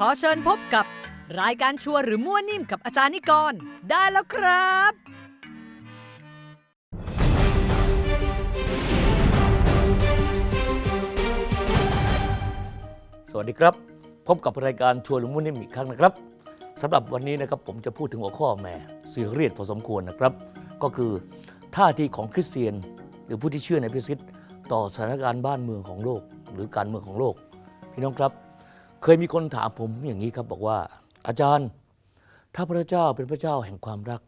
ขอเชิญพบกับรายการชัวร์หรือมั่วนิ่มกับอาจารย์นิกร ได้แล้วครับ สวัสดีครับ พบกับรายการชัวนลุงมุ่นนิ่มอีกครั้งนะครับสำหรับวันนี้นะครับผมจะพูดถึงหัวข้อแหม่เสีเรียดพอสมควรนะครับ ก็คือท่าทีของคริสเตียน หรือผู้ที่เชื่อในพระคริสต์ต่อสถานการณ์บ้านเมืองของโลก หรือการเมืองของโลก พี่น้องครับ เคยมีคนถามผมอย่างนี้ครับบอกว่า อาจารย์ ถ้าพระเจ้าเป็นพระเจ้าแห่งความรัก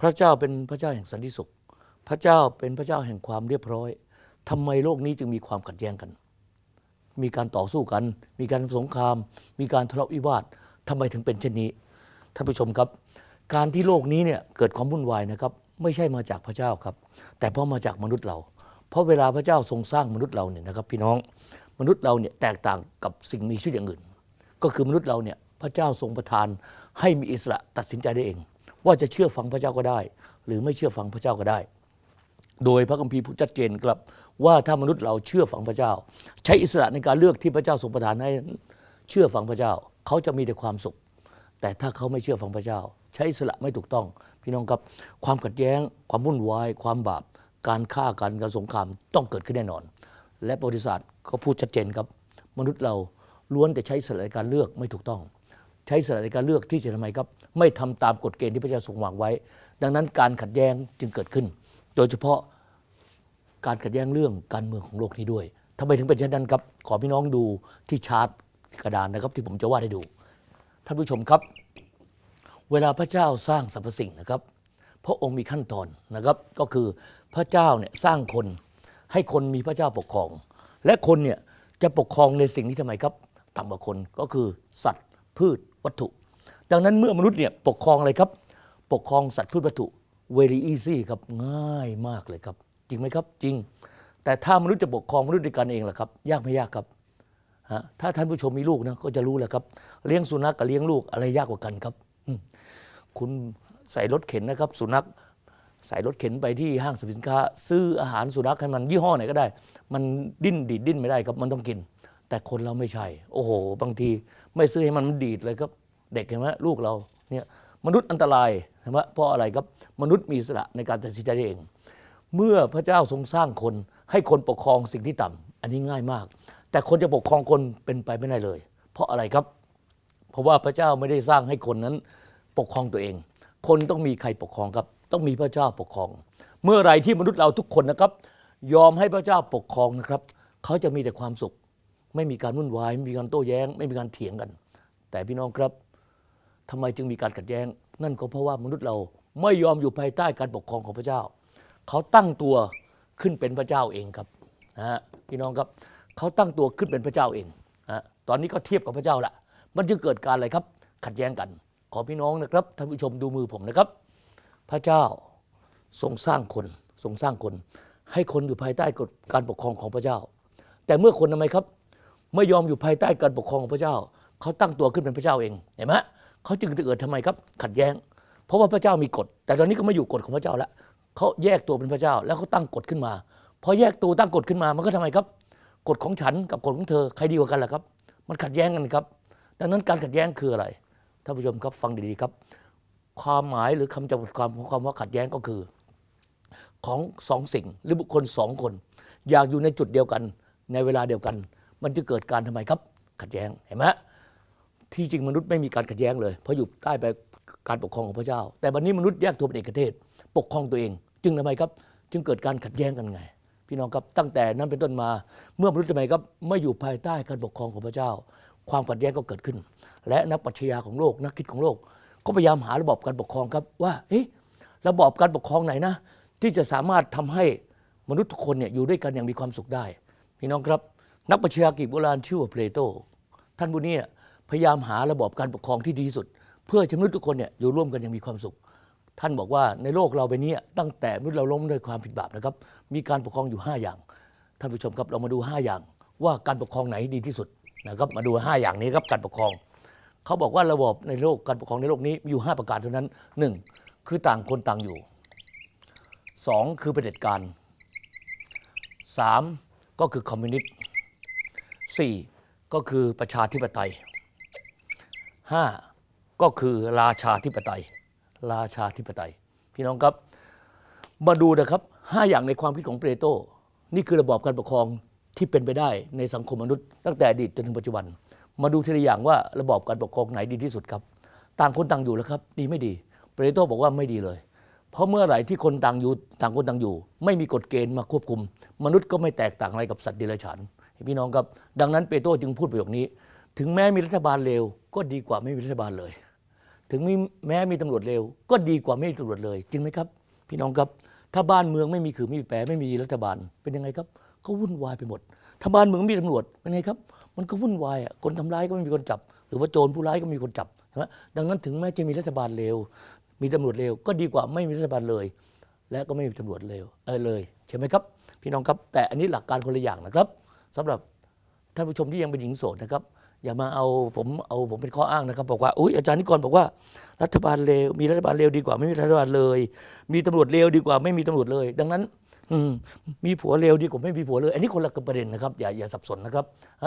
พระเจ้าเป็นพระเจ้าแห่งสันติสุข พระเจ้าเป็นพระเจ้าแห่งความเรียบร้อยทำไมโลกนี้จึงมีความขัดแย้งกัน มีการต่อสู้กัน มีการสงคราม มีการทะเลาะวิวาททำไมถึงเป็นเช่นนี้ท่านผู้ชมครับ การที่โลกนี้เนี่ยเกิดความวุ่นวายนะครับไม่ใช่มาจากพระเจ้าครับ แต่เพราะมาจากมนุษย์เรา เพราะเวลาพระเจ้าทรงสร้างมนุษย์เราเนี่ยนะครับพี่น้องมนุษย์เราเนี่ยแตกต่างกับสิ่งมีชีวิตอย่างอื่น ก็คือมนุษย์เราเนี่ยพระเจ้าทรงประทานให้มีอิสระตัดสินใจได้เอง ว่าจะเชื่อฟังพระเจ้าก็ได้ หรือไม่เชื่อฟังพระเจ้าก็ได้ โดยพระคัมภีร์พูดชัดเจนครับว่าถ้ามนุษย์เราเชื่อฟังพระเจ้า ใช้อิสระในการเลือกที่พระเจ้าทรงประทานให้เชื่อฟังพระเจ้า เขาจะมีแต่ความสุข แต่ถ้าเขาไม่เชื่อฟังพระเจ้า ใช้อิสระไม่ถูกต้อง พี่น้องครับความขัดแย้ง ความวุ่นวาย ความบาป การฆ่ากันการสงครามต้องเกิดขึ้นแน่นอน และบริษัทเขาพูดชัดเจนครับ มนุษย์เรา ล้วนแต่ใช้สระในการเลือกไม่ถูกต้อง ใช้สระในการเลือกที่จะทำไมครับ ไม่ทำตามกฎเกณฑ์ที่พระเจ้าทรงวางไว้ ดังนั้นการขัดแย้งจึงเกิดขึ้น โดยเฉพาะการขัดแย้งเรื่องการเมืองของโลกนี้ด้วยทำไมถึงเป็นเช่นนั้นครับ ขอพี่น้องดูที่ชาร์ตกระดานนะครับที่ผมจะวาดให้ดู ท่านผู้ชมครับ เวลาพระเจ้าสร้างสรรพสิ่งนะครับ พระองค์มีขั้นตอนนะครับ ก็คือพระเจ้าเนี่ยสร้างคนให้คนมีพระเจ้าปกครอง และคนเนี่ยจะปกครองในสิ่งที่ทำไมครับ ต่ำกว่าคนก็คือสัตว์พืชวัตถุ ดังนั้นเมื่อมนุษย์เนี่ยปกครองอะไรครับ ปกครองสัตว์พืชวัตถุ very easy ครับง่ายมากเลยครับ จริงไหมครับจริง แต่ถ้ามนุษย์จะปกครองมนุษย์ด้วยกันเองล่ะครับ ยากไม่ยากครับฮะถ้าท่านผู้ชมมีลูกนะก็จะรู้แหละครับ เลี้ยงสุนัขกับเลี้ยงลูกอะไรยากกว่ากันครับคุณใส่รถเข็นนะครับ สุนัขใส่รถเข็นไปที่ห้างสรรพสินค้า ซื้ออาหารสุนัขให้มันยี่ห้อไหนก็ได้ มันดิ้นดีดดิ้นไม่ได้ครับมันต้องกิน แต่คนเราไม่ใช่ โอ้โห บางทีไม่ซื้อให้มันมันดีดเลยครับเด็กเห็นไหมลูกเราเนี่ยมนุษย์อันตรายเห็นไหมเพราะอะไรครับมนุษย์มีอิสระในการตัดสินใจได้เอง เมื่อพระเจ้าทรงสร้างคนให้คนปกครองสิ่งที่ต่ำอันนี้ง่ายมาก แต่คนจะปกครองคนเป็นไปไม่ได้เลย เพราะอะไรครับ เพราะว่าพระเจ้าไม่ได้สร้างให้คนนั้นปกครองตัวเอง คนต้องมีใครปกครองครับ ต้องมีพระเจ้าปกครอง เมื่อไรที่มนุษย์เราทุกคนนะครับ ยอมให้พระเจ้าปกครองนะครับ เขาจะมีแต่ความสุข ไม่มีการวุ่นวายไม่มีการโต้แย้ง ไม่มีการเถียงกัน แต่พี่น้องครับทำไมจึงมีการขัดแย้ง นั่นก็เพราะว่ามนุษย์เราไม่ยอมอยู่ภายใต้การปกครองของพระเจ้า เขาตั้งตัวขึ้นเป็นพระเจ้าเองครับนะฮะพี่น้องครับเขาตั้งตัวขึ้นเป็นพระเจ้าเองนะตอนนี้ก็เทียบกับพระเจ้าละมันจึงเกิดการอะไรครับ ขัดแย้งกัน ขอพี่น้องนะครับท่านผู้ชมดูมือผมนะครับ พระเจ้าทรงสร้างคนทรงสร้างคน ให้คนอยู่ภายใต้กฎการปกครองของพระเจ้า แต่เมื่อคนทำไมครับ ไม่ยอมอยู่ภายใต้การปกครองของพระเจ้า เขาตั้งตัวขึ้นเป็นพระเจ้าเองเห็นไหมเขาจึงเกิดทำไมครับ ขัดแย้ง เพราะว่าพระเจ้ามีกฎ แต่ตอนนี้เขาไม่อยู่กฎของพระเจ้าแล้วเขาแยกตัวเป็นพระเจ้า แล้วเขาตั้งกฎขึ้นมาพอแยกตัวตั้งกฎขึ้นมามันก็ทำไมครับกฎของฉันกับกฎของเธอใครดีกว่ากันล่ะครับ มันขัดแย้งกันครับ ดังนั้นการขัดแย้งคืออะไรท่านผู้ชมครับฟังดีๆครับ ความหมายหรือคำจำกัดความของคำว่าขัดแย้งก็คือ ของสองสิ่งหรือบุคคลสองคน อยากอยู่ในจุดเดียวกันในเวลาเดียวกัน มันจะเกิดการทำไมครับ ขัดแย้งเห็นไหมที่จริงมนุษย์ไม่มีการขัดแย้งเลย เพราะอยู่ใต้ไปการปกครองของพระเจ้า แต่วันนี้มนุษย์แยกตัวเป็นเอกเทศ ปกครองตัวเอง จึงทำไมครับ จึงเกิดการขัดแย้งกันไง พี่น้องครับตั้งแต่นั้นเป็นต้นมา เมื่อมนุษย์ทำไมครับไม่อยู่ภายใต้การปกครองของพระเจ้า ความขัดแย้งก็เกิดขึ้น และนักปรัชญาของโลกนักคิดของโลก ก็พยายามหาระบบการปกครองครับว่าเอ๊ะระบบการปกครองไหนนะ ที่จะสามารถทำให้มนุษย์ทุกคนเนี่ยอยู่ด้วยกันอย่างมีความสุขได้ พี่น้องครับ นักปรัชญากิจโบราณชื่อว่าเพลโต ท่านผู้นี้พยายามหาระบอบการปกครองที่ดีที่สุด เพื่อให้มนุษย์ทุกคนเนี่ยอยู่ร่วมกันอย่างมีความสุข ท่านบอกว่าในโลกเราใบนี้ตั้งแต่มนุษย์เราล้มด้วยความผิดบาปนะครับ มีการปกครองอยู่ 5 อย่าง ท่านผู้ชมครับเรามาดู 5 อย่าง ว่าการปกครองไหนดีที่สุดนะครับมาดู 5 อย่างนี้ครับการปกครอง เขาบอกว่าระบบในโลกการปกครองในโลกนี้มีอยู่ 5 ประการเท่านั้น 1. คือต่างคนต่างอยู่ 2. คือเผด็จการ 3. ก็คือคอมมิวนิสต์ 4. ก็คือประชาธิปไตยห้าก็คือราชาธิปไตย ราชาธิปไตย พี่น้องครับ มาดูนะครับห้าอย่างในความคิดของเปโตรนี่คือระบอบการปกครองที่เป็นไปได้ในสังคมมนุษย์ ตั้งแต่อดีตจนถึงปัจจุบัน มาดูทีละอย่างว่าระบอบการปกครองไหนดีที่สุดครับ ต่างคนต่างอยู่แล้วครับ ดีไม่ดี เปโตรบอกว่าไม่ดีเลย เพราะเมื่อไหร่ที่คนต่างอยู่ต่างคนต่างอยู่ ไม่มีกฎเกณฑ์มาควบคุม มนุษย์ก็ไม่แตกต่างอะไรกับสัตว์เดรัจฉาน พี่น้องครับ ดังนั้นเปโตรจึงพูดประโยคนี้ ถึงแม้มีรัฐบาลเลวก็ดีกว่าไม่มีรัฐบาลเลย ถึงแม้มีตำรวจเร็วก็ดีกว่าไม่มีตำรวจเลย จริงไหมครับ พี่น้องครับ ถ้าบ้านเมืองไม่มีขือไม่มีแปรไม่มีรัฐบาลเป็นยังไงครับ ก็วุ่นวายไปหมด ถ้าบ้านเมืองมีตำรวจเป็นไงครับ มันก็วุ่นวายอะคนทำร้ายก็ไม่มีคนจับ หรือว่าโจรผู้ร้ายก็ไม่มีคนจับใช่ไหมดังนั้นถึงแม้จะมีรัฐบาลเลวมีตำรวจเลวก็ดีกว่าไม่มีรัฐบาลเลย และก็ไม่มีตำรวจเลวเออเลยใช่ไหมครับ พี่น้องครับ แต่อันนี้หลักการคนละอย่างนะครับ สำหรับท่านผู้ชมที่ยังเป็นหญิงโสดนะครับ อย่ามาเอาผมเอาผมเป็นข้ออ้างนะครับ บอกว่าอุ้ยอาจารย์นิกรบอกว่ารัฐบาลเลวมีรัฐบาลเลวดีกว่า ไม่มีรัฐบาลเลย มีตำรวจเลวดีกว่า ไม่มีตำรวจเลย ดังนั้นมีผัวเลวดีกว่าไม่มีผัวเลย อันนี้คนละประเด็นนะครับ อย่าอย่าสับสนนะครับ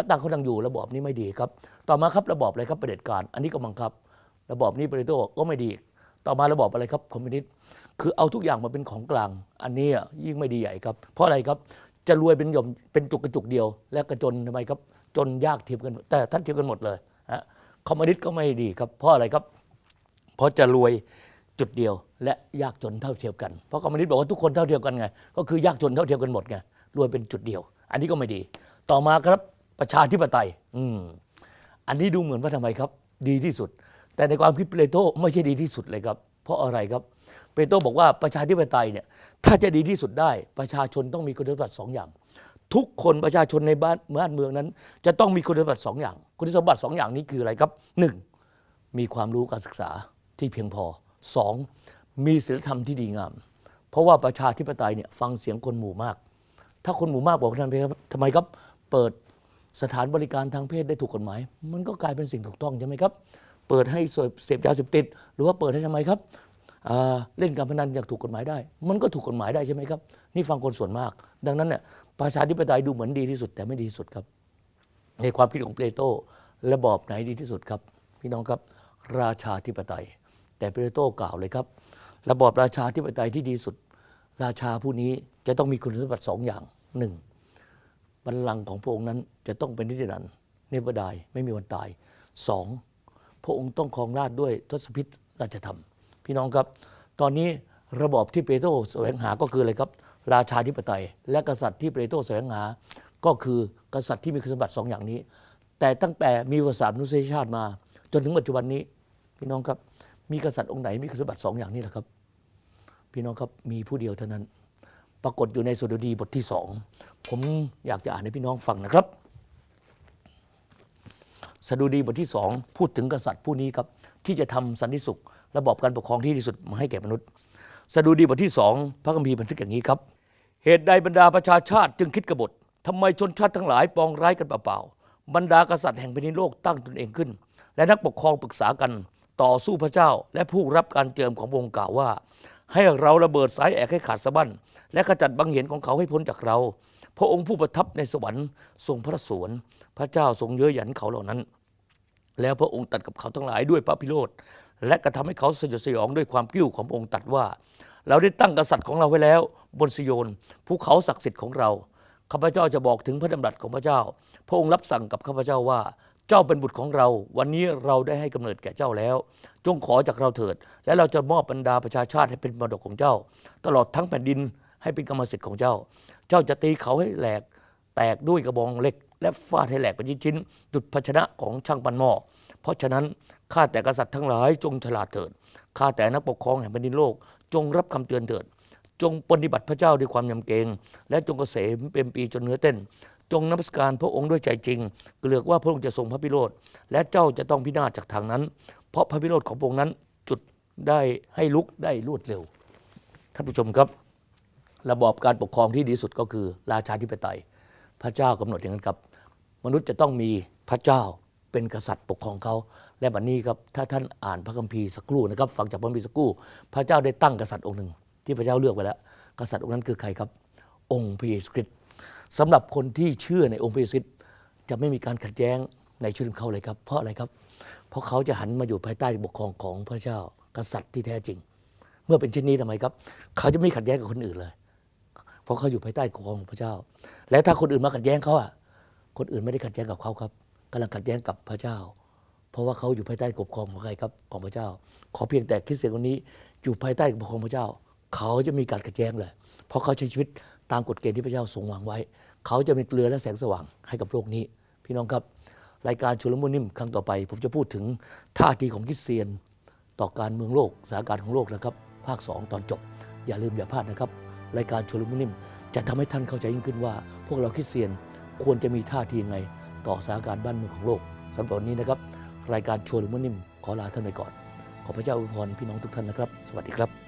ต่างคนต่างอยู่ระบอบนี้ไม่ดีครับ ต่อมาครับระบอบอะไรครับประเด็จการ อันนี้ก็บังคับ ระบอบนี้เปโตรก็ไม่ดี ต่อมาระบอบอะไรครับคอมมิวนิสต์คือเอาทุกอย่างมาเป็นของกลาง อันนี้อะยิ่งไม่ดีใหญ่ครับ เพราะอะไรครับ จะรวยเป็นหย่อมเป็นจุกกระจุกเดียว และกระจนทำไมครับจนยากเทียมกัน แต่ท่านเทียมกันหมดเลยฮะคอมมิวนิสต์ก็ไม่ดีครับเพราะอะไรครับ เพราะจะรวยจุดเดียว และยากจนเท่าเทียมกันเพราะคอมมิวนิสต์บอกว่าทุกคนเท่าเทียมกันไงก็คือยากจนเท่าเทียมกันหมดไงรวยเป็นจุดเดียว อันนี้ก็ไม่ดี ต่อมาครับประชาธิปไตย อืมอันนี้ดูเหมือนว่าทำไมครับ ดีที่สุด แต่ในความคิดเปโตรไม่ใช่ดีที่สุดเลยครับ เพราะอะไรครับ เปโตรบอกว่าประชาธิปไตยเนี่ยถ้าจะดีที่สุดได้ประชาชนต้องมีคุณสมบัติสองอย่าง ทุกคนประชาชนในบ้านบ้านเมืองนั้น จะต้องมีคุณสมบัติสองอย่าง คุณสมบัติสองอย่างนี้คืออะไรครับหนึ่งมีความรู้การศึกษาที่เพียงพอสองมีศีลธรรมที่ดีงาม เพราะว่าประชาธิปไตยเนี่ยฟังเสียงคนหมู่มาก ถ้าคนหมู่มากบอกว่าทำไมครับทำไมครับเปิดสถานบริการทางเพศได้ถูกกฎหมาย มันก็กลายเป็นสิ่งถูกต้องใช่ไหมครับ เปิดให้เสพยาเสพติด หรือว่าเปิดให้ทำไมครับ เล่นการพนันอย่างถูกกฎหมายได้ มันก็ถูกกฎหมายได้ใช่ไหมครับ นี่ฟังคนส่วนมาก ดังนั้นเนี่ยประชาธิปไตยดูเหมือนดีที่สุด แต่ไม่ดีที่สุดครับ ในความคิดของเปโตรระบอบไหนดีที่สุดครับ พี่น้องครับราชาธิปไตย แต่เปโตรกล่าวเลยครับ ระบอบราชาธิปไตยที่ดีสุด ราชาผู้นี้จะต้องมีคุณสมบัติสองอย่างหนึ่งบัลลังก์ของพระองค์นั้นจะต้องเป็นนิรันดร์เนบดายไม่มีวันตายสองพระองค์ต้องครองราชด้วยทศพิธราชธรรม พี่น้องครับ ตอนนี้ระบอบที่เปโตรแสวงหาก็คืออะไรครับ ราชาธิปไตย และกษัตริย์ที่เปโตรแสวงหา ก็คือกษัตริย์ที่มีคุณสมบัติสองอย่างนี้ แต่ตั้งแต่มีประวัติศาสตร์มนุษยชาติมา จนถึงปัจจุบันนี้ พี่น้องครับมีกษัตริย์องค์ไหนมีคุณสมบัติสองอย่างนี้แหละครับ พี่น้องครับมีผู้เดียวเท่านั้น ปรากฏอยู่ในสดุดีบทที่สองผมอยากจะอ่านให้พี่น้องฟังนะครับ สดุดีบทที่สองพูดถึงกษัตริย์ผู้นี้ครับที่จะทำสันติสุข ระบอบการปกครองที่ดีสุดมาให้แก่มนุษย์ สดุดีบทที่สองพระคัมภีร์บันทึกอย่างนี้ครับ เหตุใดบรรดาประชาชาติจึงคิดกบฏทำไมชนชาติทั้งหลายปองร้ายกันเปล่าๆบรรดากษัตริย์แห่งแผ่นดินโลกตั้งตนเองขึ้น และนักปกครองปรึกษากันต่อสู้พระเจ้า และผู้รับการเจิมขององค์กล่าวว่า ให้เราระเบิดสายแอกให้ขาดสะบั้นและขจัดบังเหียนของเขาให้พ้นจากเรา พระองค์ผู้ประทับในสวรรค์ทรงพระสวน พระเจ้าทรงเย้ยหยันเขาเหล่านั้น แล้วพระองค์ตัดกับเขาทั้งหลายด้วยพระพิโรธและกระทำให้เขาสยดสยองด้วยความกิ้วขององค์ตัดว่า เราได้ตั้งกษัตริย์ของเราไว้แล้ว บนซิโยนภูเขาศักดิ์สิทธิ์ของเราข้าพเจ้าจะบอกถึงพระดำรัสของพระเจ้า พระองค์รับสั่งกับข้าพเจ้าว่าเจ้าเป็นบุตรของเรา วันนี้เราได้ให้กำเนิดแก่เจ้าแล้ว จงขอจากเราเถิด และเราจะมอบบรรดาประชาชาติให้เป็นมรดกของเจ้า ตลอดทั้งแผ่นดิน ให้เป็นกรรมสิทธิ์ของเจ้า เจ้าจะตีเขาให้แหลกแตกด้วยกระบองเหล็ก และฟาดให้แหลกเป็นชิ้นๆดุจภาชนะของช่างปันหม้อเพราะฉะนั้นข้าแต่กษัตริย์ทั้งหลายจงฉลาดเถิดข้าแต่นักปกครองแห่งแผ่นดินโลก จงรับคำเตือนเถิด จงปฏิบัติพระเจ้าด้วยความยำเกรงและจงเกษมเป็นปีจนเนื้อเต้น จงนมัสการพระองค์ด้วยใจจริง เกลือกว่าพระองค์จะทรงพระพิโรธและเจ้าจะต้องพินาศจากทางนั้น เพราะพระพิโรธของพระองค์นั้นจุดได้ให้ลุกได้รวดเร็วท่านผู้ชมครับ ระบอบการปกครองที่ดีสุดก็คือราชาธิปไตย พระเจ้ากำหนดอย่างนั้นครับ มนุษย์จะต้องมีพระเจ้าเป็นกษัตริย์ปกครองเขาและบัดนนี้ครับถ้าท่านอ่านพระคัมภีร์สักครู่นะครับฟังจากพระคัมภีร์สักครู่ พระเจ้าได้ตั้งกษัตริย์องค์หนึ่ง ที่พระเจ้าเลือกไว้แล้ว กษัตริย์องค์นั้นคือใครครับ องค์พระเยซูคริสต์สำหรับคนที่เชื่อในองค์พระเยซูคริสต์จะไม่มีการขัดแย้งในชีวิตของเขาเลยครับ เพราะอะไรครับ เพราะเขาจะหันมาอยู่ภายใต้ปกครองของพระเจ้ากษัตริย์ที่แท้จริง เมื่อเป็นเช่นนี้ทำไมครับ เขาจะไม่ขัดแย้งกับคนอื่นเลย เพราะเขาอยู่ภายใต้กองของพระเจ้า และถ้าคนอื่นมาขัดแย้งเขาอะคนอื่นไม่ได้ขัดแย้งกับเขาครับกำลังขัดแย้งกับพระเจ้า เพราะว่าเขาอยู่ภายใต้กครองของใครครับของพระเจ้า ขอเพียงแต่คริสเตียนคนนี้อยู่ภายใต้กครองพระเจ้า เขาจะมีการขัดแย้งเลย เพราะเขาใช้ชีวิตตามกฎเกณฑ์ที่พระเจ้าทรงวางไว้ เขาจะเป็นเกลือและแสงสว่างให้กับโลกนี้ พี่น้องครับรายการชุลมุนนิ่มครั้งต่อไป ผมจะพูดถึงท่าทีของคริสเตียน ต่อการเมืองโลกสถานการณ์ของโลกนะครับ ภาค 2 ตอนจบ อย่าลืมอย่าพลาดนะครับ รายการชุลมุนนิ่มจะทำให้ท่านเข้าใจยิ่งขึ้นว่า พวกเราคริสเตียนควรจะมีท่าทียังไง ต่อสถานการณ์บ้านเมืองของโลกสำหรับวันนี้นะครับ รายการชวนมุนนิ่มขอลาท่านไปก่อน ขอพระเจ้าอวยพรพี่น้องทุกท่านนะครับ สวัสดีครับ